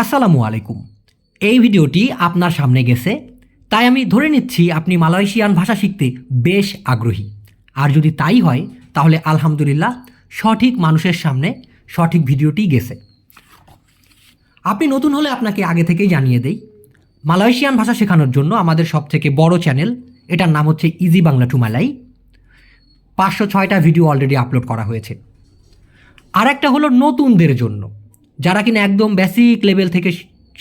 আসসালামু আলাইকুম। এই ভিডিওটি আপনার সামনে গেছে, তাই আমি ধরে নিচ্ছি আপনি মালয়েশিয়ান ভাষা শিখতে বেশ আগ্রহী। আর যদি তাই হয়, তাহলে আলহামদুলিল্লাহ সঠিক মানুষের সামনে সঠিক ভিডিওটি গেছে। আপনি নতুন হলে আপনাকে আগে থেকেই জানিয়ে দেই, মালয়েশিয়ান ভাষা শেখানোর জন্য আমাদের সবথেকে বড় চ্যানেল, এটার নাম হচ্ছে ইজি বাংলা টু মালাই পাঁচশো ছয়টা ভিডিও অলরেডি আপলোড করা হয়েছে। আর একটা হলো নতুনদের জন্য। যারা কিনা একদম বেসিক লেভেল থেকে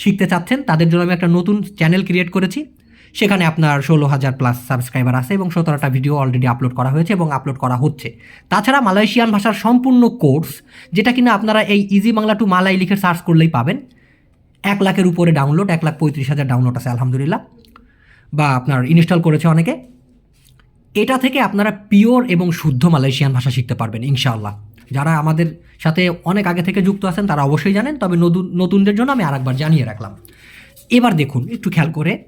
শিখতে চাচ্ছেন, তাদের জন্য আমি একটা নতুন চ্যানেল ক্রিয়েট করেছি। সেখানে আপনার ষোলো হাজার প্লাস সাবস্ক্রাইবার আছে এবং সতেরোটা ভিডিও অলরেডি আপলোড করা হয়েছে এবং আপলোড করা হচ্ছে। তাছাড়া মালয়েশিয়ান ভাষার সম্পূর্ণ কোর্স যেটা কিনা আপনারা এই ইজি বাংলা টু মালাই লিখে সার্চ করলেই পাবেন। এক লাখের উপরে ডাউনলোড এক লাখ পঁয়ত্রিশ হাজার ডাউনলোড আছে, আলহামদুলিল্লাহ। বা আপনার ইনস্টল করেছে অনেকে। এটা থেকে আপনারা পিওর এবং শুদ্ধ মালয়েশিয়ান ভাষা শিখতে পারবেন, ইনশাআল্লাহ। যারা আমাদের সাথে অনেক আগে থেকে যুক্ত আছেন, তারা অবশ্যই জানেন, তবে নতুন, নতুনদের জন্য আমি আরেকবার জানিয়ে রাখলাম। এবার দেখুন, একটু খেয়াল করে।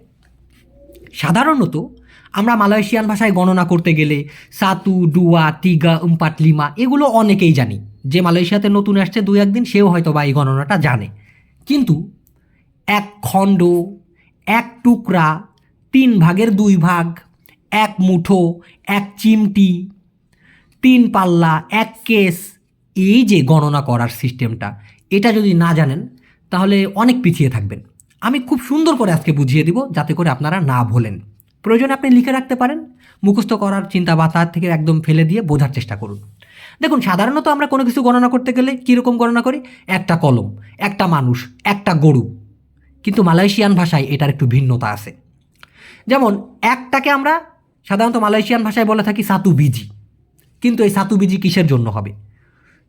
সাধারণত আমরা মালয়েশিয়ান ভাষায় গণনা করতে গেলে সাতু, ডুয়া, টিগা, উম্পাট, লিমা এগুলো অনেকেই জানি। যে মালয়েশিয়াতে নতুন আসছে দু একদিন সেও হয়তো বা এই গণনাটা জানে। কিন্তু এক খণ্ড, এক টুকরা, তিন ভাগের দুই ভাগ, এক মুঠো, এক চিমটি তিন পাল্লা, এক কেস, এই যে গণনা করার সিস্টেমটা, এটা যদি না জানেন, তাহলে অনেক পিছিয়ে থাকবেন। আমি খুব সুন্দর করে আজকে বুঝিয়ে দিব, যাতে করে আপনারা না ভোলেন। প্রয়োজনে আপনি লিখে রাখতে পারেন, মুখস্থ করার চিন্তা বা তার থেকে একদম ফেলে দিয়ে বোঝার চেষ্টা করুন। দেখুন, সাধারণত আমরা কোনো কিছু গণনা করতে গেলে কীরকম গণনা করি? একটা কলম, একটা মানুষ, একটা গরু। কিন্তু মালয়েশিয়ান ভাষায় এটার একটু ভিন্নতা আছে। যেমন, একটাকে আমরা সাধারণত মালয়েশিয়ান ভাষায় বলে থাকি সাতু বিজি। কিন্তু এই সাতু বিজি কিসের জন্য হবে?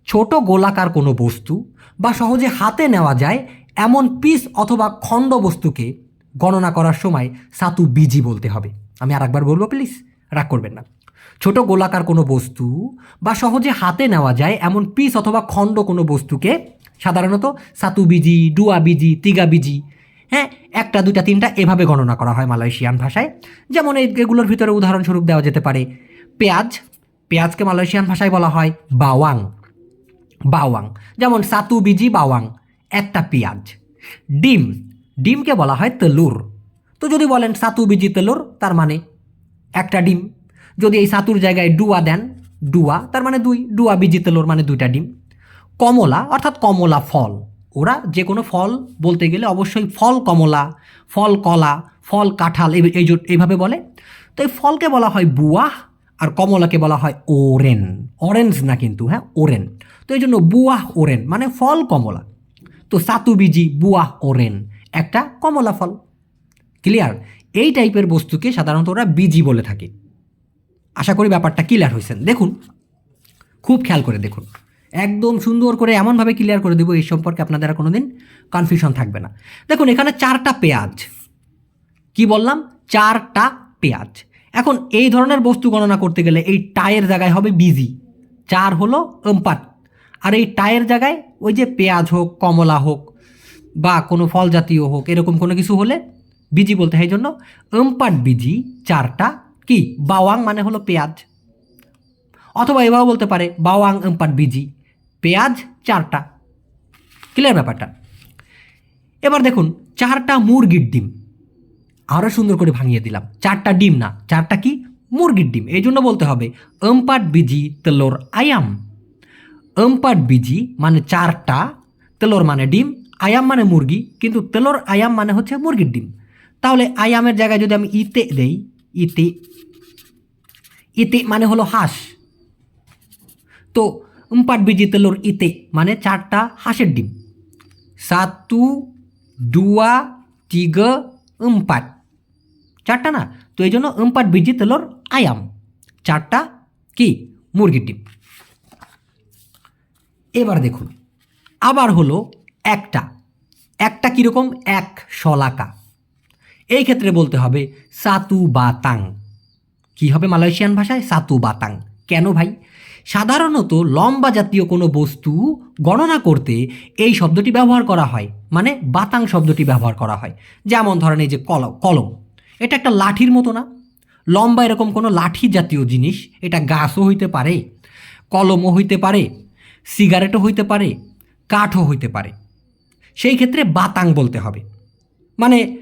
ছোট গোলাকার কোনো বস্তু বা সহজে হাতে নেওয়া যায় এমন পিস অথবা খণ্ড বস্তুকে গণনা করার সময় সাতু বিজি বলতে হবে। আমি আর একবার বলব প্লিজ রাগ করবেন না। ছোট গোলাকার কোনো বস্তু বা সহজে হাতে নেওয়া যায় এমন পিস অথবা খণ্ড কোনো বস্তুকে সাধারণত সাতু বিজি ডুয়া বিজি তিগা বিজি হ্যাঁ একটা দুটা তিনটা এভাবে গণনা করা হয় মালয়েশিয়ান ভাষায়। যেমন এগুলোর ভিতরে উদাহরণস্বরূপ দেওয়া যেতে পারে পেঁয়াজ পেঁয়াজকে মালয়েশিয়ান ভাষায় বলা হয় বাওয়াং। বাওয়াং, যেমন সাতু বিজি বাওয়াং, একটা পেঁয়াজ। ডিম, ডিমকে বলা হয় তেলুর। তো যদি বলেন সাতু বিজি তেলুর, তার মানে একটা ডিম। যদি এই সাতুর জায়গায় ডুয়া দেন, ডুয়া, তার মানে দুই, ডুয়া বিজি তেলুর মানে দুইটা ডিম। কমলা, অর্থাৎ কমলা ফল। ওরা যে কোনো ফল বলতে গেলে অবশ্যই ফল কমলা, ফল কলা, ফল কাঁঠাল এইভাবে বলে। তো এই ফলকে বলা হয় বুয়াহ আর কমলাকে বলা হয় ওরেন। অরেঞ্জ না কিন্তু হ্যাঁ ওরেন। তো এই জন্য বুয়াহ ওরেন মানে ফল কমলা। তো সাতুবিজি বুয়াহ ওরেন, একটা কমলা ফল। ক্লিয়ার এই টাইপের বস্তুকে সাধারণত ওরা বিজি বলে থাকে। আশা করি ব্যাপারটা ক্লিয়ার হয়েছেন। দেখুন, খুব খেয়াল করে দেখুন। একদম সুন্দর করে এমনভাবে ক্লিয়ার করে দেবো এই সম্পর্কে আপনাদের আর কোনোদিন কনফিউশন থাকবে না। দেখুন, এখানে চারটা পেঁয়াজ। কি বললাম? চারটা পেঁয়াজ। এখন এই ধরনের বস্তু গণনা করতে গেলে এই টায়ের জায়গায় হবে বিজি। চার হলো এম্পাট আর এই টায়ের জায়গায় ওই যে পেঁয়াজ হোক, কমলা হোক বা কোনো ফল জাতীয় হোক, এরকম কোনো কিছু হলে বিজি বলতে হয়। জন্য এম্পাট বিজি, চারটা কি? বাওয়াং মানে হলো পেঁয়াজ। অথবা এভাবে বলতে পারে বাওয়াং এম্পাট বিজি, পেঁয়াজ, চারটা। ক্লিয়ার ব্যাপারটা? এবার দেখুন, চারটা মুরগির ডিম। আরও সুন্দর করে ভাঙিয়ে দিলাম। চারটা ডিম না, চারটা কি? মুরগির ডিম। এই জন্য বলতে হবে, এম্পাট বিজি তেলোর আয়াম। এম্পাট বিজি মানে চারটা, তেলোর মানে ডিম, আয়াম মানে মুরগি, কিন্তু তেলোর আয়াম মানে হচ্ছে মুরগির ডিম। তাহলে আয়ামের জায়গায় যদি আমি ইতে দেই, ইতে ইতে মানে হলো হাঁস। তো উম্পাট বিজি তেলোর ইতে মানে চারটা হাঁসের ডিম। সাতু, দুয়া তিগা উম্পাট চারটা না? তো এই জন্য উম্পাট বিজি তেলোর আয়াম। চারটা কি? মুরগির ডিম। এবার দেখুন। আবার হলো একটা। একটা কীরকম? এক শলাকা। এই ক্ষেত্রে বলতে হবে সাতু বাতাং কি হবে মালয়েশিয়ান ভাষায়? সাতু বাতাং কেন ভাই? সাধারণত লম্বা জাতীয় কোনো বস্তু গণনা করতে এই শব্দটি ব্যবহার করা হয়। মানে বাতাং শব্দটি ব্যবহার করা হয়। যেমন ধরেন এই যে কলম কলম। এটা একটা লাঠির মতো না। লম্বা এরকম কোনো লাঠি জাতীয় জিনিস, এটা গাছও হইতে পারে, কলমও হইতে পারে, সিগারেটও হইতে পারে, কাঠও হইতে পারে। সেই ক্ষেত্রে বাতাং বলতে হবে। মানে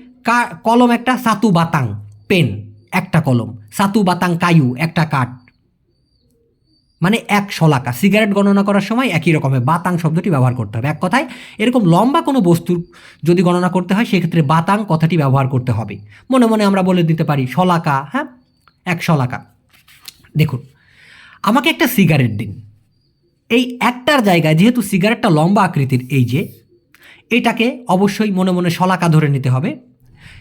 কলম একটা, সাতু বাতাং, পেন একটা কলম, সাতু বাতাং কায়ু একটা কাঠ। মানে এক শলাকা। সিগারেট গণনা করার সময় একই রকমের বাতাং শব্দটি ব্যবহার করতে হবে। এক কথায়, এরকম লম্বা কোনো বস্তুর যদি গণনা করতে হয়, সেক্ষেত্রে বাতাং কথাটি ব্যবহার করতে হবে। মনে মনে আমরা বলে দিতে পারি, শলাকা হ্যাঁ? এক শলাকা। দেখুন, আমাকে একটা সিগারেট দিন। এই একটার জায়গায়, যেহেতু সিগারেটটা লম্বা আকৃতির, এই যে, এটাকে অবশ্যই মনে মনে শলাকা ধরে নিতে হবে।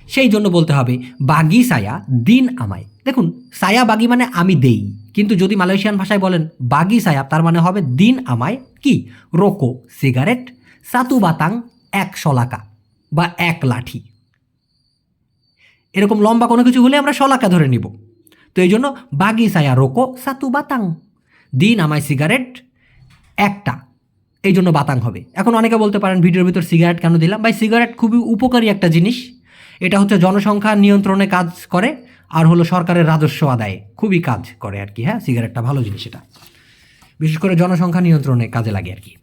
সেই জন্য বলতে হবে বাগি সায়া দিন আমায়। দেখুন, সায়া বাগি মানে আমি দেই। কিন্তু যদি মালয়েশিয়ান ভাষায় বলেন, বাগি সায়া তার মানে হবে দিন আমায় কি? রোকো, সিগারেট, সাতু বাতাং, এক শলাকা বা এক লাঠি। এরকম লম্বা কোনো কিছু হলে আমরা শলাকা ধরে নিব। তো এই জন্য বাগি সায়া, রোকো, সাতু বাতাং। দিন আমায় সিগারেট, একটা। এই জন্য বাতাং হবে। এখন অনেকে বলতে পারেন, ভিডিওর ভিতর সিগারেট কেন দিলাম? ভাই, সিগারেট খুবই উপকারী একটা জিনিস। এটা হচ্ছে জনসংখ্যা নিয়ন্ত্রণে কাজ করে। আর হলো সরকারের রাজস্ব আদায়ে। খুবই কাজ করে আর কি হ্যাঁ? সিগারেটটা ভালো জিনিস এটা। বিশেষ করে জনসংখ্যা নিয়ন্ত্রণে কাজে লাগে আর কি।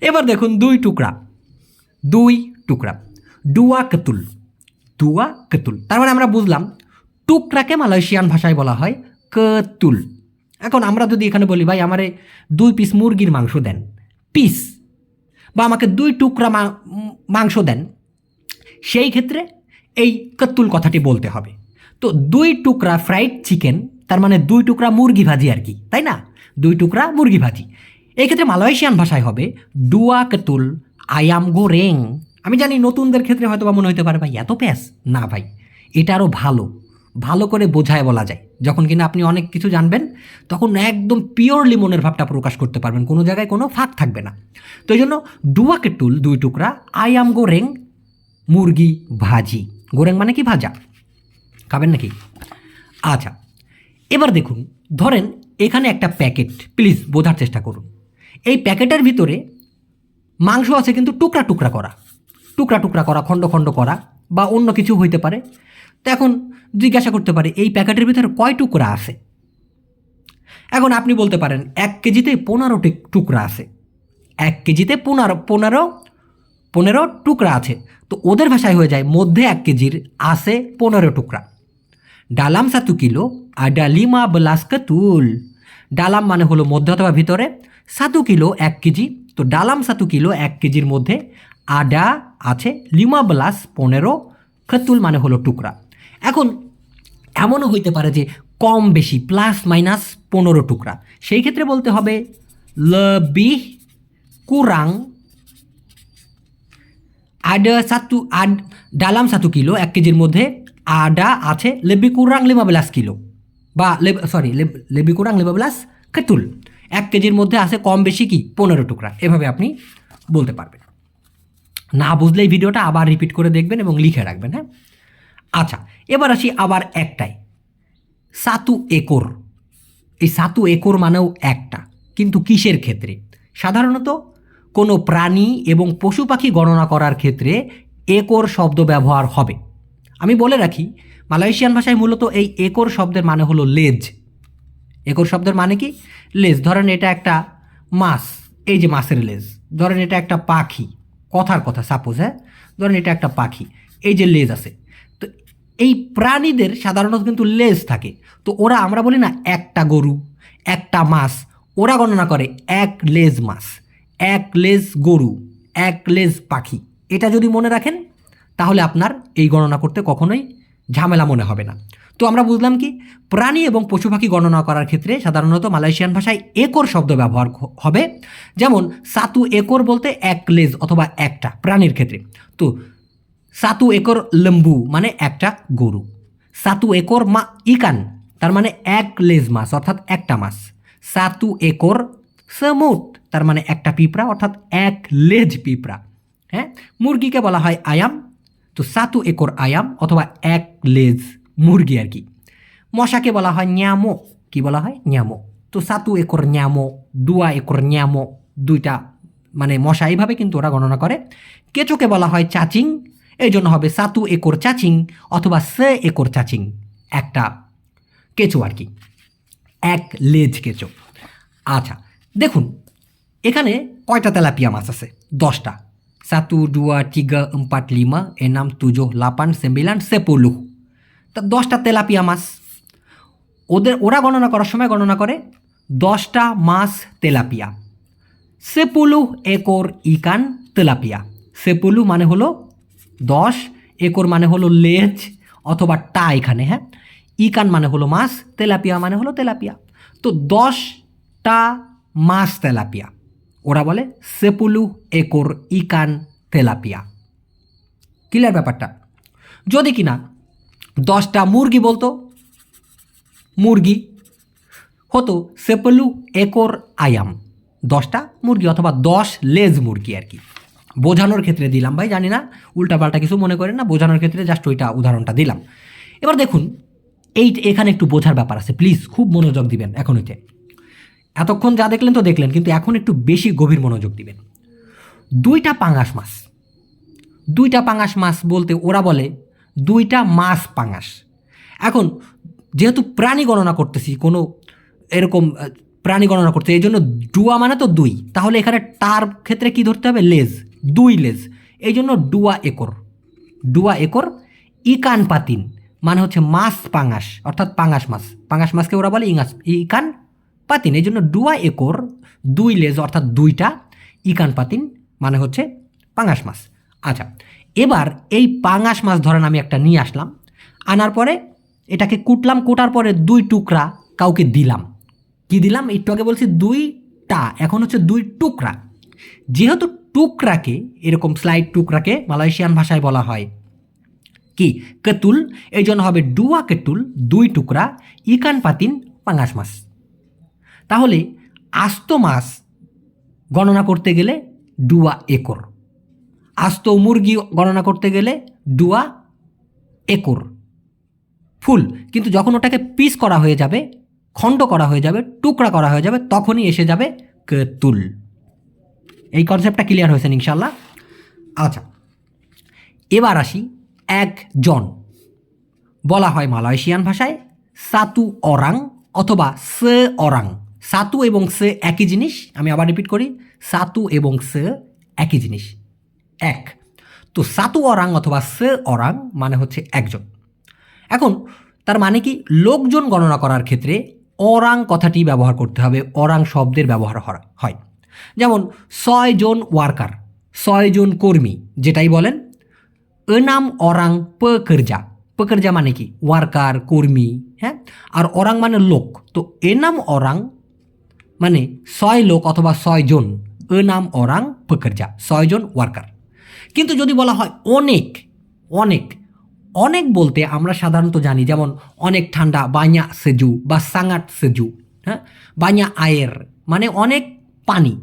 এবার দেখুন দুই টুকরা। দুই টুকরা। ডুয়া কেতুল দুয়া কেতুল তার মানে আমরা বুঝলাম, টুকরাকে মালয়েশিয়ান ভাষায় বলা হয় কেতুল। এখন আমরা যদি এখানে বলি, ভাই, আমারে দুই পিস মুরগির মাংস দেন। পিস। বা আমাকে দুই টুকরা মাংস দেন। সেই ক্ষেত্রে এই কত্তুল কথাটি বলতে হবে। তো দুই টুকরা ফ্রাইড চিকেন তার মানে দুই টুকরা মুরগি ভাজি আর কি, তাই না? দুই টুকরা মুরগি ভাজি। এই ক্ষেত্রে মালয়েশিয়ান ভাষায় হবে ডুয়া কেতুল আয়াম গো রেং। আমি জানি নতুনদের ক্ষেত্রে হয়তো বা মনে হতে পারে, ভাই, এত প্যাস না, ভাই, এটা আরও ভালো। ভালো করে বোঝায় বলা যায়। যখন কিনা আপনি অনেক কিছু জানবেন, তখন একদম পিওরলি মনের ভাবটা প্রকাশ করতে পারবেন। কোনো জায়গায় কোনো ফাঁক থাকবে না। তো এই জন্য ডুয়া কেটুল দুই টুকরা আয়াম গো রেং, মুরগি ভাজি। গোরেং মানে কি ভাজা? খাবেন নাকি? আচ্ছা এবার দেখুন, ধরেন এখানে একটা প্যাকেট, প্লিজ বোঝার চেষ্টা করুন। এই প্যাকেটের ভিতরে মাংস আছে কিন্তু টুকরা টুকরা করা, টুকরা টুকরা করা, খণ্ড খণ্ড করা বা অন্য কিছু হইতে পারে। তো এখন জিজ্ঞাসা করতে পারে, এই প্যাকেটের ভিতরে কয় টুকরা আছে? এখন আপনি বলতে পারেন, এক কেজিতে পনেরোটি টুকরা আছে। এক কেজিতে পনেরো পনেরো পনেরো টুকরা আছে। তো ওদের ভাষায় হয়ে যায় মধ্যে এক কেজির, আছে পনেরো টুকরা। ডালাম সাতু কিলো, আর ডালিমা বেলাস্কা তুল। ডালাম মানে হলো মধ্যে অথবা ভিতরে, সাতু কিলো এক কেজি। তো ডালাম সাতু কিলো এক কেজির মধ্যে, আডা আছে লিমা ব্লাস পনেরো, খতুল মানে হলো টুকরা। এখন এমনও হইতে পারে যে কম বেশি, প্লাস মাইনাস পনেরো টুকরা। সেই ক্ষেত্রে বলতে হবে লবি কুরাং ada satu ad dalam satu kilo, এক কেজির মধ্যে আডা আছে কুরাং লেমা বেলাস কিলো বা সরি কুরাং লেমা বেলাস কেতুল এক কেজির মধ্যে আছে কম বেশি কি? পনেরো টুকরা। এভাবে আপনি বলতে পারবেন। না বুঝলে এই ভিডিওটা আবার রিপিট করে দেখবেন এবং লিখে রাখবেন হ্যাঁ? আচ্ছা এবার আসি আবার একটাই। সাতু একর। এই সাতু একর মানেও একটা। কিন্তু কিসের ক্ষেত্রে? সাধারণত কোনো প্রাণী এবং পশু পাখি গণনা করার ক্ষেত্রে একর শব্দ ব্যবহার হবে। আমি বলে রাখি, মালয়েশিয়ান ভাষায় মূলত এই একর শব্দের মানে হলো লেজ। একর শব্দের মানে কি? লেজ। ধরেন এটা একটা মাছ, এই যে মাছের লেজ। ধরেন এটা একটা পাখি, কথার কথা সাপোজ হ্যাঁ? ধরেন এটা একটা পাখি, এই যে লেজ আছে। তো এই প্রাণীদের সাধারণত কিন্তু লেজ থাকে। তো ওরা আমরা বলি না একটা গরু, একটা মাছ, ওরা গণনা করে এক লেজ মাছ। এক লেজ গরু এক লেজ পাখি। এটা যদি মনে রাখেন, তাহলে আপনার এই গণনা করতে কখনোই ঝামেলা মনে হবে না। তো আমরা বুঝলাম কি, প্রাণী এবং পশু পাখি গণনা করার ক্ষেত্রে সাধারণত মালয়েশিয়ান ভাষায় একর শব্দ ব্যবহার হবে। যেমন, সাতু একর বলতে এক লেজ অথবা একটা প্রাণীর ক্ষেত্রে। তো, সাতু একর লেম্বু মানে একটা গরু। সাতু একর মা ইকান, তার মানে এক লেজ মাছ অর্থাৎ একটা মাছ। সাতু একর সমুট তার মানে একটা পিঁপড়া, অর্থাৎ এক লেজ পিঁপড়া। হ্যাঁ? মুরগিকে বলা হয় আয়াম, তো সাতু একর আয়াম অথবা এক লেজ মুরগি আর কি। মশাকে বলা হয় ন্যামো, কি বলা হয়? ন্যামো। তো সাতু একর ন্যামো, দুয়া একর ন্যামো, দুইটা মানে মশা এইভাবে কিন্তু ওরা গণনা করে। কেঁচোকে বলা হয় চাচিং এই জন্য হবে সাতু একর চাচিং অথবা সে একর চাচিং, একটা কেঁচো আর কি। এক লেজ কেঁচো। আচ্ছা দেখুন এখানে কয়টা তেলাপিয়া মাছ আছে? দশটা। সাতু, ডুয়া, টিগা এম্পাট লিমা, এনাম, তুজো, লাপান, সেম্বিলান সেপোলু তা দশটা তেলাপিয়া মাছ। ওদের, ওরা গণনা করার সময় গণনা করে দশটা মাছ তেলাপিয়া। সেপুলু একর, ইকান, তেলাপিয়া। সেপুলু মানে হলো দশ, একর মানে হলো লেজ অথবা টা এখানে হ্যাঁ? ইকান মানে হলো মাছ, তেলাপিয়া মানে হলো তেলাপিয়া। তো দশটা মাছ তেলাপিয়া। ওরা বলে সেপুলু, একর, ইকান, তেলাপিয়া। ক্লিয়ার ব্যাপারটা? যদি কিনা দশটা মুরগি বলতো, মুরগি হতো সেপলু, একর, আয়াম। দশটা মুরগি অথবা দশ লেজ মুরগি আর কি। বোঝানোর ক্ষেত্রে দিলাম ভাই, জানি না, উল্টাপাল্টা কিছু মনে করেন না, বোঝানোর ক্ষেত্রে জাস্ট ওইটা উদাহরণটা দিলাম। এবার দেখুন, এই এখানে একটু বোঝার ব্যাপার আছে প্লিজ খুব মনোযোগ দিবেন এখন হইতে এতক্ষণ যা দেখলেন তো দেখলেন, কিন্তু এখন একটু বেশি গভীর মনোযোগ দিবেন। দুইটা পাঙাশ মাছ। দুইটা পাঙাশ মাছ বলতে ওরা বলে দুইটা মাছ পাঙাশ। এখন যেহেতু প্রাণী গণনা করতেছি, কোনো এরকম প্রাণী গণনা করতে, এই জন্য ডুয়া মানে তো দুই। তাহলে এখানে তার ক্ষেত্রে কি ধরতে হবে? লেজ। দুই লেজ। এই জন্য ডুয়া একর। ডুয়া একর, ইকান পাতিন মানে হচ্ছে মাছ পাঙাশ, অর্থাৎ পাঙাশ মাছ। পাঙাশ মাছকে ওরা বলে ইঙাস ইকান পাতিন এই জন্য ডুয়া একর, দুই লেজ, অর্থাৎ দুইটা ইকান পাতিন মানে হচ্ছে পাঙাশ মাছ। আচ্ছা এবার এই পাঙাশ মাছ ধরেন আমি একটা নিয়ে আসলাম, আনার পরে এটাকে কুটলাম, কুটার পরে দুই টুকরা কাউকে দিলাম। কি দিলাম? একটু আগে বলছি দুইটা, এখন হচ্ছে দুই টুকরা। যেহেতু টুকরাকে, এরকম স্লাইড টুকরাকে মালয়েশিয়ান ভাষায় বলা হয়, কি? কেতুল এই জন্য হবে ডুয়া কেতুল, দুই টুকরা ইকান পাতিন, পাঙাশ মাছ। তাহলে আস্ত মাছ গণনা করতে গেলে ডুয়া একর। আস্ত মুরগি গণনা করতে গেলে ডুয়া একর। ফুল, কিন্তু যখন ওটাকে পিস করা হয়ে যাবে, খণ্ড করা হয়ে যাবে, টুকরা করা হয়ে যাবে, তখনই এসে যাবে কেতুল। এই কনসেপ্টটা ক্লিয়ার হয়েছে ইনশাল্লাহ আচ্ছা এবার আসি একজন। বলা হয় মালয়েশিয়ান ভাষায় সাতু অরাং অথবা সে অরাং। সাতু এবং সে একই জিনিস, আমি আবার রিপিট করি, সাতু এবং সে একই জিনিস, এক। তো সাতু অরাং অথবা সে অরাং মানে হচ্ছে একজন। এখন, তার মানে কি, লোকজন গণনা করার ক্ষেত্রে অরাং কথাটি ব্যবহার করতে হবে, অরাং শব্দের ব্যবহার হরা- হয়। যেমন, ছয় জন ওয়ার্কার, ছয় জন কর্মী, যেটাই বলেন, এনাম অরাং পেকর্জা পেকর্জা মানে কি, ওয়ার্কার, কর্মী হ্যাঁ? আর অরাং মানে লোক, তো এনাম অরাং মানে ছয় লোক অথবা ছয় জন। নাম অরাং পেকর্জা, ছয় জন ওয়ার্কার। কিন্তু যদি বলা হয় অনেক অনেক অনেক বলতে আমরা সাধারণত জানি যেমন অনেক ঠান্ডা বাña সেজু বা সাঙাট সেজু হ্যাঁ? বাña আয়ের মানে অনেক পানি।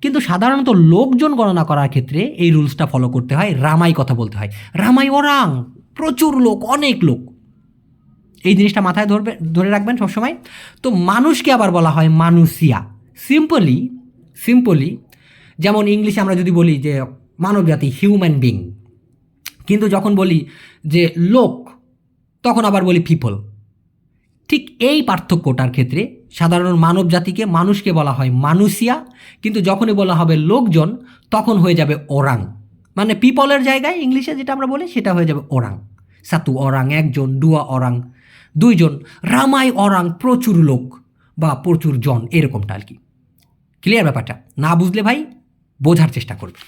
কিন্তু সাধারণত লোকজন গণনা করার ক্ষেত্রে এই রুলসটা ফলো করতে হয়, রামাই কথা বলতে হয়। রামাই ওরাং, প্রচুর লোক, অনেক লোক। এই জিনিসটা মাথায় ধরবে, ধরে রাখবেন সবসময়। তো মানুষকে আবার বলা হয় মানুষিয়া। সিম্পলি সিম্পলি যেমন ইংলিশে আমরা যদি বলি যে মানবজাতি হিউম্যান বিং কিন্তু যখন বলি যে লোক, তখন আবার বলি পিপল ঠিক এই পার্থক্যটার ক্ষেত্রে সাধারণ মানব জাতিকে মানুষকে বলা হয় মানুষিয়া। কিন্তু যখনই বলা হবে লোকজন, তখন হয়ে যাবে ওরাং। মানে পিপলের জায়গায় ইংলিশে যেটা আমরা বলি, সেটা হয়ে যাবে ওরাং। সাতু অরাং একজন, ডুয়া অরাং দুইজন, রামাই অরাং প্রচুর লোক বা প্রচুর জন, এরকমটা আর কি। ক্লিয়ার ব্যাপারটা? না বুঝলে ভাই, বোঝার চেষ্টা করবে।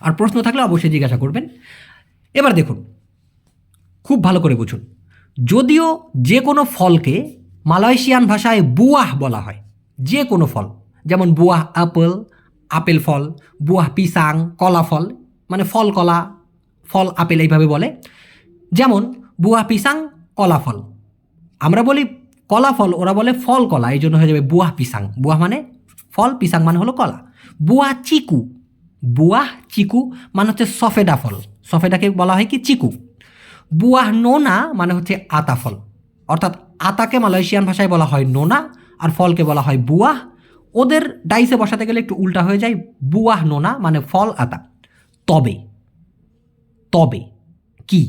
আর প্রশ্ন থাকলে অবশ্যই জিজ্ঞাসা করবেন। এবার দেখুন, খুব ভালো করে বুঝুন। যদিও যে কোনো ফলকে মালয়েশিয়ান ভাষায় বুয়াহ বলা হয়, যে কোনো ফল, যেমন বুয়াহ আপেল আপেল ফল, বুয়াহ পিসাং, কলা ফল মানে ফল কলা, ফল আপেল এইভাবে বলে। যেমন বুয়া পিসাং কলা ফল আমরা বলি কলা ফল ওরা বলে ফল কলা, এই জন্য হয়ে যাবে বুয়াহ পিসাং। বুয়াহ মানে ফল, পিসাং মানে হলো কলা। বুয়া চিকু। বুয়াহ চিকু মানে হচ্ছে সফেদা ফল। সফেদাকে বলা হয় কি? চিকু। বুয়াহ নোনা মানে হচ্ছে আতা ফল। অর্থাৎ আতাকে মালয়েশিয়ান ভাষায় বলা হয় নোনা, আর ফলকে বলা হয় বুয়াহ ওদের ডাইসে বসাতে গেলে একটু উল্টা হয়ে যায় বুয়াহ নোনা মানে ফল, আতা। তবে তবে, কি?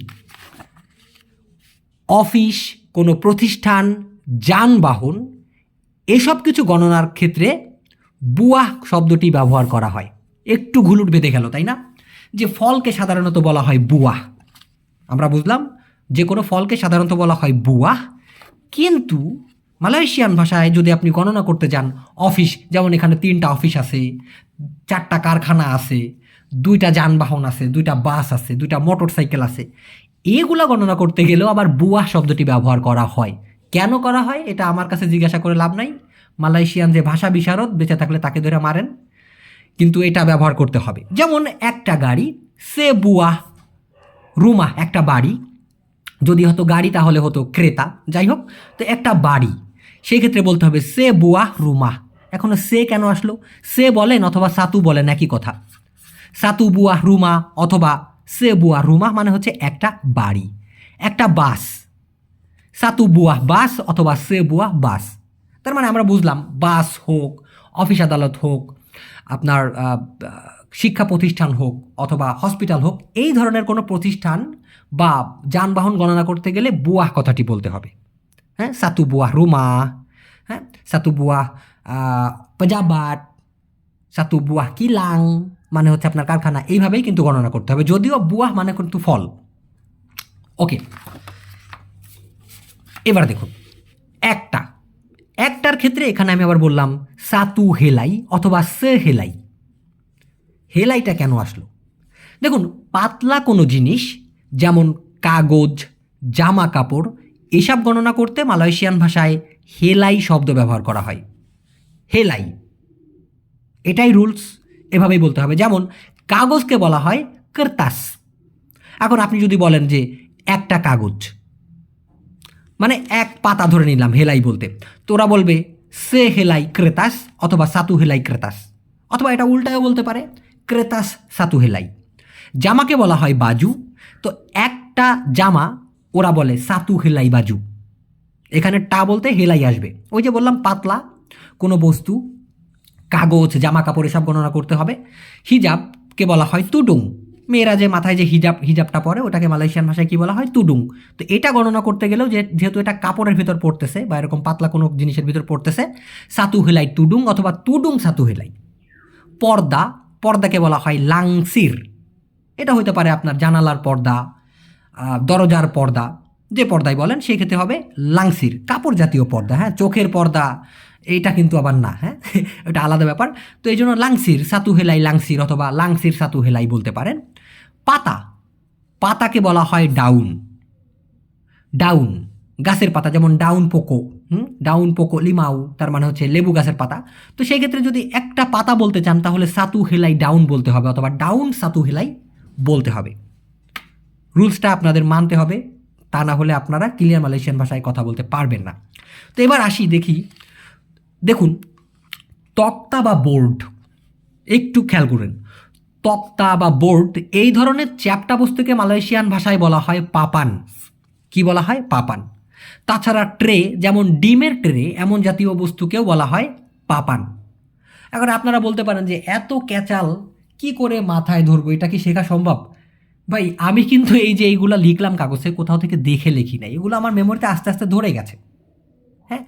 অফিস, কোনো প্রতিষ্ঠান, যানবাহন, এসব কিছু গণনার ক্ষেত্রে বুয়াহ শব্দটি ব্যবহার করা হয়। একটু ঘুলুট বেঁধে গেল তাই না? যে ফলকে সাধারণত বলা হয় বুয়া আমরা বুঝলাম যে কোনো ফলকে সাধারণত বলা হয় বুয়া কিন্তু মালয়েশিয়ান ভাষায় যদি আপনি গণনা করতে যান, অফিস, যেমন এখানে তিনটা অফিস আছে, চারটা কারখানা আছে, দুইটা যানবাহন আছে, দুইটা বাস আছে, দুইটা মোটর সাইকেল আছে এগুলা গণনা করতে গেলেও আবার বুয়া শব্দটি ব্যবহার করা হয়। কেন করা হয়? এটা আমার কাছে জিজ্ঞাসা করে লাভ নাই। মালয়েশিয়ান যে ভাষা বিশারদ, বেঁচে থাকলে তাকে ধরে মারেন। কিন্তু এটা ব্যবহার করতে হবে। যেমন একটা গাড়ি, সে বুয়া, রুমা, একটা বাড়ি। যদি হতো গাড়ি, তাহলে হতো ক্রেতা। যাই হোক, তো একটা বাড়ি। সেই ক্ষেত্রে বলতে হবে, সে বুয়া, রুমা। এখনও সে কেন আসলো? সে বলেন অথবা সাতু বলেন একই কথা। সাতু, বুয়া, রুমা অথবা সে বুয়া রুমা মানে হচ্ছে একটা বাড়ি একটা বাস। সাতু বুয়া বাস অথবা সে বুয়া বাস। তার মানে আমরা বুঝলাম বাস হোক অফিস আদালত হোক আপনার শিক্ষা প্রতিষ্ঠান হোক অথবা হসপিটাল হোক এই ধরনের কোনো প্রতিষ্ঠান বা যানবাহন গণনা করতে গেলে বুয়াহ কথাটি বলতে হবে। হ্যাঁ সাতু বুয়াহ রুমা হ্যাঁ সাতু আহ, পেজাবাট সাতু বুয়াহ কিলাং মানে হচ্ছে আপনার কারখানা। এইভাবেই কিন্তু গণনা করতে হবে। যদিও বুয়াহ মানে কিন্তু ফল। ওকে। এবার দেখুন। একটা। একটার ক্ষেত্রে এখানে আমি আবার বললাম, সাতু হেলাই অথবা সে হেলাই। হেলাইটা কেন আসলো? দেখুন, পাতলা কোনো জিনিস, যেমন কাগজ, জামা কাপড়, এসব গণনা করতে মালয়েশিয়ান ভাষায় হেলাই শব্দ ব্যবহার করা হয়। হেলাই। এটাই রুলস। এভাবেই বলতে হবে। যেমন, কাগজকে বলা হয় কর্তাস। এখন আপনি যদি বলেন যে, একটা কাগজ। মানে এক পাতা ধরে নিলাম, হেলাই বলতে। তোরা বলবে, সে হেলাই ক্রেতাস অথবা সাতু হেলাই ক্রেতাস। অথবা এটা উল্টায়ও বলতে পারে, ক্রেতাস সাতু হেলাই। জামাকে বলা হয় বাজু। তো একটা জামা, ওরা বলে সাতু হেলাই বাজু। এখানে টা বলতে হেলাই আসবে। ওই যে বললাম, পাতলা, কোনো বস্তু কাগজ জামা কাপড় এসব গণনা করতে হবে। হিজাবকে বলা হয় তুডুং। মেয়েরা যে মাথায় যে হিজাব, হিজাবটা পরে, ওটাকে মালয়েশিয়ান ভাষায় কি বলা হয়? তুডুং। তো এটা গণনা করতে গেলেও যে, যেহেতু এটা কাপড়ের ভিতর পড়তেছে বা এরকম পাতলা কোনো জিনিসের ভিতর পড়তেছে সাতু হেলাই তুডুং অথবা তুডুং সাতু হেলাই পর্দা, পর্দাকে বলা হয় লাংসির। এটা হতে পারে আপনার জানালার পর্দা দরজার পর্দা। যে পর্দায় বলেন, সেই ক্ষেত্রে হবে লাংসির, কাপড় জাতীয় পর্দা হ্যাঁ? চোখের পর্দা এইটা কিন্তু আবার না হ্যাঁ? এটা আলাদা ব্যাপার। তো এই জন্য লাংসির, সাতু হেলাই লাংসির অথবা লাংসির সাতু হেলাই বলতে পারেন। পাতা, পাতাকে বলা হয় ডাউন। ডাউন, গাছের পাতা যেমন ডাউন পোকো, হুম? ডাউন পোকো লিমাউ, তার মানে হচ্ছে লেবু গাছের পাতা। তো সেই ক্ষেত্রে যদি একটা পাতা বলতে চান, তাহলে সাতু হেলাই ডাউন বলতে হবে অথবা ডাউন সাতু হেলাই বলতে হবে। রুলসটা আপনাদের মানতে হবে, তা না হলে আপনারা ক্লিয়ার মালয়েশিয়ান ভাষায় কথা বলতে পারবেন না। তো এবার আসি, দেখি দেখুন, তক্তা বা বোর্ড একটু খেয়াল করুন। তক্তা বা বোর্ড এই ধরনের চ্যাপ্টা বস্তুকে মালয়েশিয়ান ভাষায় বলা হয় পাপান। কি বলা হয়? পাপান। তাছাড়া ট্রে, যেমন ডিমের ট্রে, এমন জাতীয় বস্তুকেও বলা হয় পাপান। এখন আপনারা বলতে পারেন যে, এত ক্যাচাল, কি করে মাথায় ধরবো? এটা কি শেখা সম্ভব? ভাই, আমি কিন্তু এই যে এইগুলো লিখলাম কাগজে, কোথাও থেকে দেখে লিখি নাই। এগুলো আমার মেমোরিতে আস্তে আস্তে ধরে গেছে। হ্যাঁ?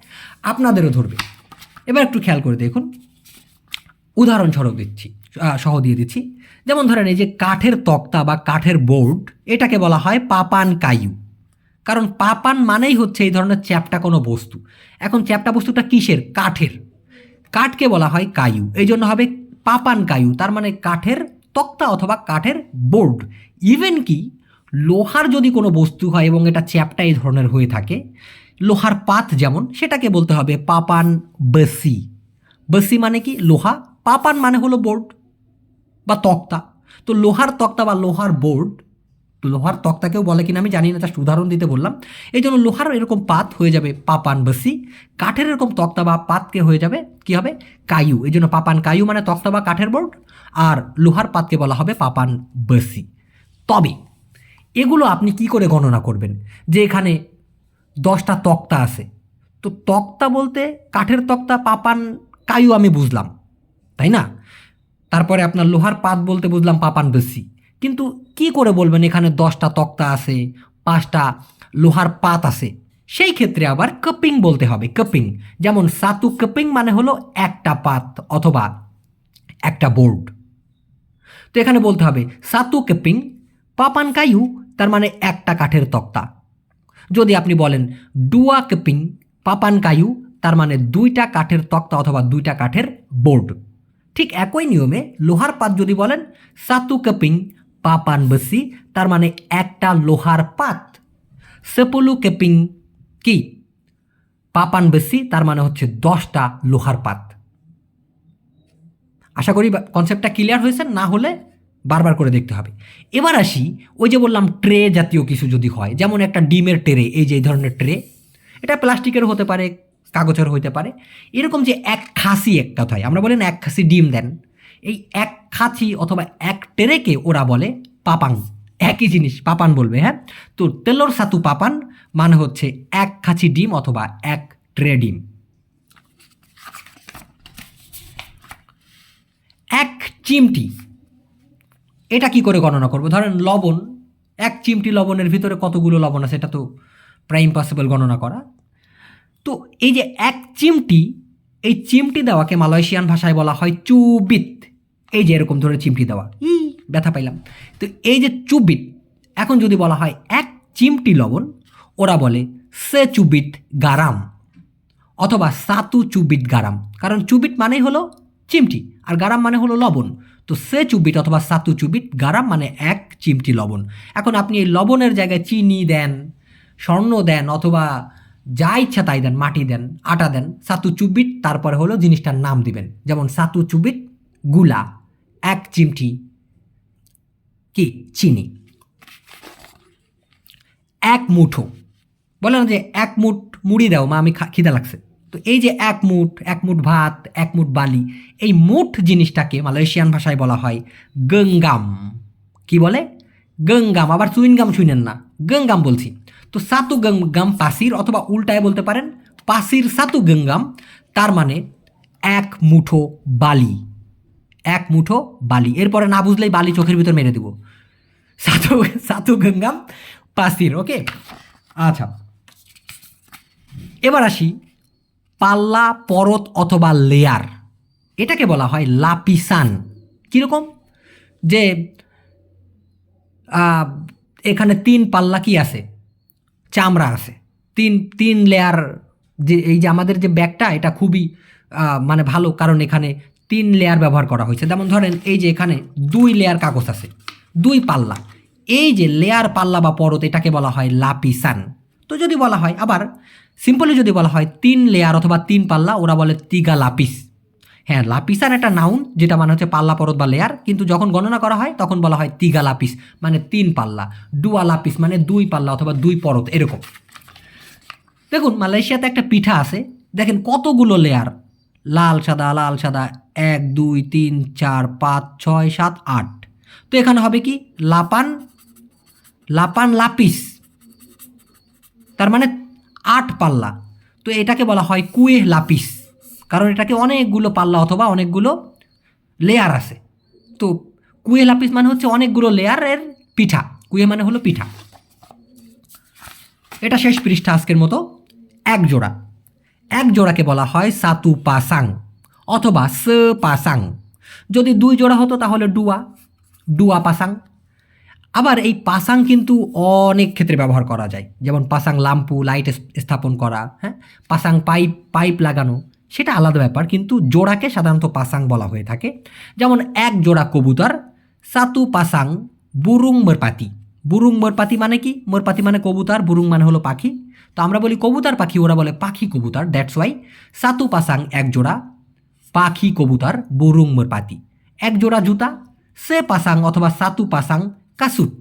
আপনাদেরও ধরবে। এবার একটু খেয়াল করে দেখুন। উদাহরণস্বরূপ দিচ্ছি সহ দিয়ে দিচ্ছি। যেমন ধরেন এই যে কাঠের তক্তা বা কাঠের বোর্ড, এটাকে বলা হয় পাপান কায়ু। কারণ পাপান মানেই হচ্ছে এই ধরনের চ্যাপ্টা কোনো বস্তু। এখন চ্যাপ্টা বস্তুটা কিসের? কাঠের। কাঠকে বলা হয় কায়ু। এই জন্য হবে পাপান কায়ু। তার মানে কাঠের তক্তা অথবা কাঠের বোর্ড। ইভেন কি, লোহার যদি কোনো বস্তু হয় এবং এটা চ্যাপ্টা এই ধরনের হয়ে থাকে লোহার পাত যেমন, সেটাকে বলতে হবে পাপান বসি। বসি মানে কি? লোহা। পাপান মানে হলো বোর্ড বা তক্তা। তো লোহার তক্তা বা লোহার বোর্ড লোহার তক্তাকেও বলে কিনা আমি জানি না জাস্ট উদাহরণ দিতে বললাম। এই জন্য লোহার এরকম পাত হয়ে যাবে পাপান বসি। কাঠের এরকম তক্তা বা পাতকে হয়ে যাবে কি হবে? কায়ু। এই জন্য পাপান কায়ু মানে তক্তা বা কাঠের বোর্ড আর লোহার পাতকে বলা হবে পাপান বসি। তবে এগুলো আপনি কি করে গণনা করবেন? যে এখানে দশটা তক্তা আছে। তো তক্তা বলতে কাঠের তক্তা, পাপান, কায়ু আমি বুঝলাম, তাই না? তারপরে আপনার লোহার পাত বলতে বুঝলাম পাপান বেশি। কিন্তু কি করে বলবেন এখানে দশটা তক্তা আছে, পাঁচটা লোহার পাত আছে? সেই ক্ষেত্রে আবার কাপিং বলতে হবে, কাপিং। যেমন সাতু কাপিং মানে হলো একটা পাত অথবা একটা বোর্ড। তো এখানে বলতে হবে, সাতু কেপিং, পাপান কায়ু, তার মানে একটা কাঠের তক্তা। যদি আপনি বলেন, ডুয়া কেপিং, পাপান কায়ু তার মানে দুইটা কাঠের তক্তা অথবা দুইটা কাঠের বোর্ড। ঠিক একই নিয়মে লোহার পাত যদি বলেন, সাতু কেপিং, পাপান বসি তার মানে একটা লোহার পাত। সেপলু কেপিং কি? পাপান বেসি তার মানে হচ্ছে দশটা লোহার পাত। আশা করি কনসেপ্টটা ক্লিয়ার হয়েছে? না হলে বারবার করে দেখতে হবে। এবার আসি ওই যে বললাম ট্রে জাতীয় কিছু যদি হয়, যেমন একটা ডিমের ট্রে, এই যে এই ধরনের ট্রে, এটা প্লাস্টিকের হতে পারে কাগজের হতে পারে। এরকম যে এক খাসি এক কথায়, আমরা বলেন এক খাসি ডিম দেন, এই এক খাঁচি অথবা এক ট্রেকে ওরা বলে পাপাং, একই জিনিস, পাপান বলবে হ্যাঁ? তো তেলোর সাতু পাপান মানে হচ্ছে এক খাঁচি ডিম অথবা এক ট্রে ডিম। এক চিমটি এটা কি করে গণনা করব? ধরেন লবণ, এক চিমটি লবণের ভিতরে কতগুলো লবণ আছে এটা তো প্রায় ইম্পসিবল গণনা করা। তো এই যে এক চিমটি, এই চিমটি দেওয়াকে মালয়েশিয়ান ভাষায় বলা হয় চুবিত। এই যে এরকম ধরে চিমটি দেওয়া। ই, ব্যথা পাইলাম। তো এই যে চুবিত, এখন যদি বলা হয় এক চিমটি লবণ, ওরা বলে সে চুবিত গারাম অথবা সাতু চুবিট গারাম। কারণ চুবিট মানেই হলো চিমটি, আর গারাম মানে হলো লবণ। তো সে চুবিট অথবা সাতু চুবিট গারাম মানে এক চিমটি লবণ। এখন আপনি এই লবণের জায়গায় চিনি দেন, স্বর্ণ দেন অথবা যা ইচ্ছা তাই দেন, মাটি দেন, আটা দেন, সাতু চুবিট, তারপরে হলো জিনিসটার নাম দিবেন। যেমন সাতু চুবিট, গুলা, এক চিমটি, কি? চিনি। এক মুঠো। বলে না যে এক মুঠ মুড়ি দাও, মা, আমি খিদা লাগছে। তো এই যে এক মুঠ এক মুঠ ভাত, এক মুঠ বালি, এই মুঠ জিনিসটাকে মালয়েশিয়ান ভাষায় বলা হয় গঙ্গাম। কি বলে? গঙ্গাম, আবার চুইনগাম শুনেন না। গঙ্গাম বলছি। তো সাতু গঙ্গাম পাসির অথবা উল্টায় বলতে পারেন, পাসির সাতু গঙ্গাম, তার মানে এক মুঠো বালি। এক মুঠো বালি। এরপরে না বুঝলেই বালি চোখের ভিতর মেরে দেবো। সাতু সাতু গঙ্গাম, পাসির, ওকে? আচ্ছা। এবার আসি পাল্লা, পরত অথবা লেয়ার এটাকে বলা হয় লাপিসান। কীরকম? যে এখানে তিন পাল্লা কি আছে? চামড়া আছে। তিন তিন লেয়ার যে, এই যে আমাদের যে ব্যাগটা, এটা খুবই মানে ভালো, কারণ এখানে তিন লেয়ার ব্যবহার করা হয়েছে। যেমন ধরেন, এই যে এখানে দুই লেয়ার কাগজ আছে, দুই পাল্লা। এই যে লেয়ার পাল্লা বা পরত, এটাকে বলা হয় লাপিসান। তো যদি বলা হয়, আবার সিম্পলি যদি বলা হয় তিন লেয়ার অথবা তিন পাল্লা, ওরা বলে তিগা লাপিস হ্যাঁ লাপিসান একটা নাউন যেটা মানে হচ্ছে পাল্লা পরত বা লেয়ার কিন্তু যখন গণনা করা হয়, তখন বলা হয় তিগা লাপিস মানে তিন পাল্লা। ডুয়া লাপিস মানে দুই পাল্লা অথবা দুই পরত, এরকম। দেখুন, মালয়েশিয়াতে একটা পিঠা আছে, দেখেন কতগুলো লেয়ার লাল, সাদা লাল, সাদা, এক, দুই, তিন, চার, পাঁচ, ছয়, সাত, আট। তো এখানে হবে কি? লাপান লাপান লাপিস তার মানে আট পাল্লা। তো এটাকে বলা হয় কুয়ে লাপিস। কারণ এটাকে অনেকগুলো পাল্লা অথবা অনেকগুলো লেয়ার আছে। তো কুয়ে লাপিস মানে হচ্ছে অনেকগুলো লেয়ারের পিঠা। কুয়ে মানে হলো পিঠা। এটা শেষ পৃষ্ঠা আজকের মতো। এক জোড়া। এক জোড়াকে বলা হয় সাতু পাসাং অথবা স পাসাং। যদি দুই জোড়া হতো তাহলে ডুয়া। ডুয়া পাসাং। আবার এই পাসাং কিন্তু অনেক ক্ষেত্রে ব্যবহার করা যায়। যেমন পাসাং লাম্পু, লাইট স্থাপন করা হ্যাঁ? পাসাং পাইপ পাইপ লাগানো, সেটা আলাদা ব্যাপার, কিন্তু জোড়াকে সাধারণত পাসাং বলা হয়ে থাকে। যেমন এক জোড়া কবুতর, সাতু পাসাং, বুরুং মরপাতি। বুরুং মরপাতি মানে কি? মরপাতি মানে কবুতর, বুরুং মানে হলো পাখি। তো আমরা বলি কবুতর পাখি, ওরা বলে পাখি কবুতর দ্যাটস ওয়াই সাতু পাসাং এক জোড়া, পাখি কবুতর, বুরুং মরপাতি। এক জোড়া জুতা, সে পাসাং অথবা সাতু পাসাং কাসুট,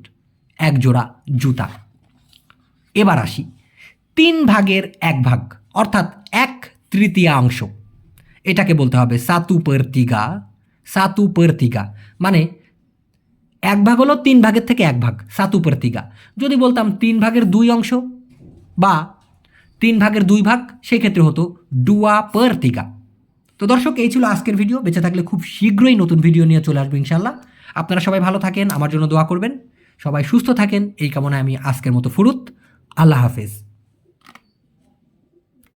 এক জোড়া জুতা। এবার আসি, তিন ভাগের এক ভাগ, অর্থাৎ এক তৃতীয়াংশ। এটাকে বলতে হবে সাতু পর্তিগা সাতু পর্তিগা। মানে এক ভাগ হলো তিন ভাগের থেকে এক ভাগ, সাতু পর্তিগা। যদি বলতাম তিন ভাগের দুই অংশ বা তিন ভাগের দুই ভাগ, সেক্ষেত্রে হতো ডুয়া পর্তিগা। তো দর্শক, এই ছিল আজকের ভিডিও। বেঁচে থাকলে খুব শীঘ্রই নতুন ভিডিও নিয়ে চলে আসব ইনশাল্লাহ আপনারা সবাই ভালো থাকেন, আমার জন্য দোয়া করবেন। সবাই সুস্থ থাকেন, এই কামনায় আমি আজকের মতো ফুরুত। আল্লাহ হাফেজ।